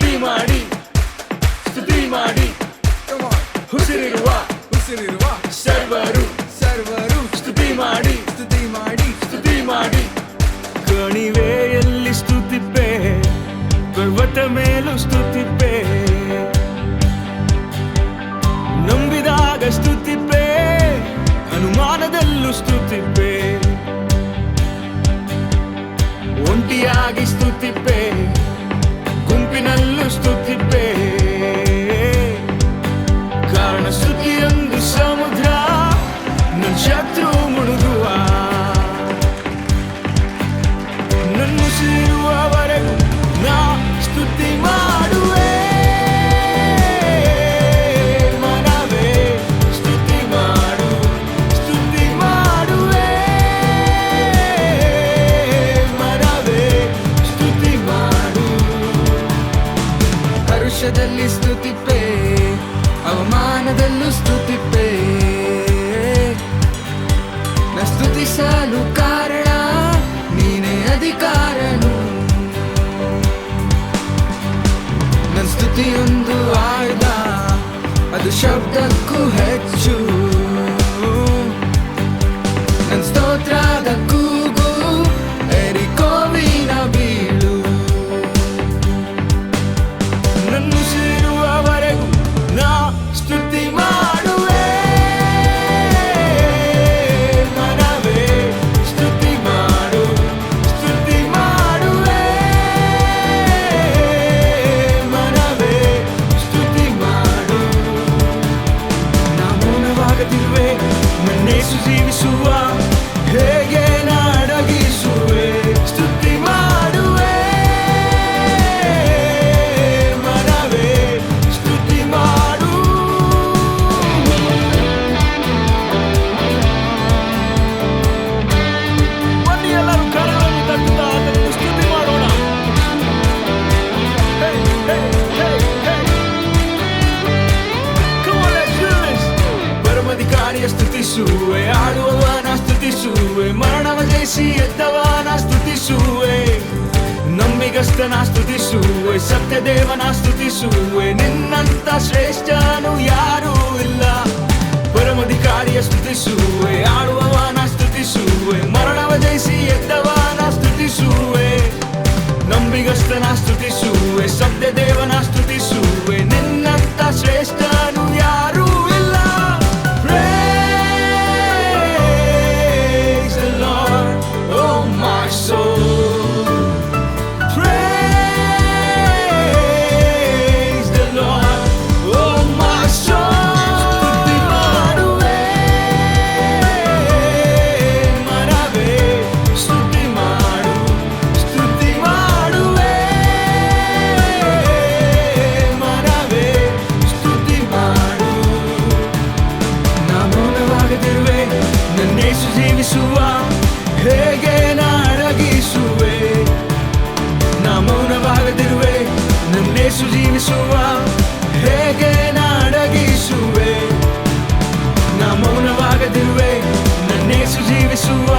ಸ್ತುತಿ ಮಾಡಿ ಸ್ತುತಿ ಮಾಡಿ. ಹುಸಿರಿರುವ ಉಸಿರಿರುವ ಸರ್ವರು ಸರ್ವರು ಸ್ತುತಿ ಮಾಡಿ ಸ್ತುತಿ ಮಾಡಿ ಸ್ತುತಿ ಮಾಡಿ. ಕಣಿವೆಯಲ್ಲಿ ಸ್ತುತಿಪೆ ಪರ್ವತ ಮೇಲೂ ಸ್ತುತಿಪೆ ನಂಬಿದಾಗ ಸ್ತುತಿಪೆ ಅನುಮಾನದಲ್ಲೂ ಸ್ತುತಿಪೆ ಹರುಷದಲ್ಲಿ ಸ್ತುತಿಪೆ ಅವಮಾನದಲ್ಲೂ ಸ್ತುತಿಪೆ ನ ಸ್ತುತಿಸಲು ಕಾರಣ, ನೀನೇ ಅಧಿಕಾರನು. ನನ್ನ ಸ್ತುತಿಯೊಂದು ಆಯ್ದ ಅದು ಶಬ್ದಕ್ಕೂ ಹೆಚ್ಚು. ಮಾಡಿಯ ಸ್ತುತಿಸುವೆ ಆಡುವವನ ಸ್ತುತಿಸುವೆ, ಮರಣವ ಜಯಿಸಿ ಎದ್ದವನ ಸ್ತುತಿಸುವೆ. ನಂಬಿಗಸ್ತನ ಸ್ತುತಿಸುವೆ ಸತ್ಯ ದೇವನ ಸ್ತುತಿಸುವೆ, ನಿನ್ನಂತ ಶ್ರೇಷ್ಠನು ಯಾರೂ ಇಲ್ಲ. ಪರಮಧಿಕಾರಿಯ ಸ್ತುತಿಸುವೆ ಆಡುವವನ ಸ್ತುತಿಸುವೆ, ಮರಣವ ಜಯಿಸಿ ಎದ್ದವನ ಸ್ತುತಿಸುವೆ. ನಂಬಿಗಸ್ತನ ಸ್ತುತಿಸುವೆ ಸತ್ಯ ದೇವನ ಸ್ತುತಿಸುವೆ, ನಿನ್ನಂತ ಶ್ರೇಷ್ಠನು ಯಾರು ಯೇಸು ಜೀವಿಸುವ ಹೇಗೆ ನಾಡಗಿಸುವೆ? ನಾ ಮೌನವಾಗದಿರುವೆ ನನ್ನೇಸು ಜೀವಿಸುವ.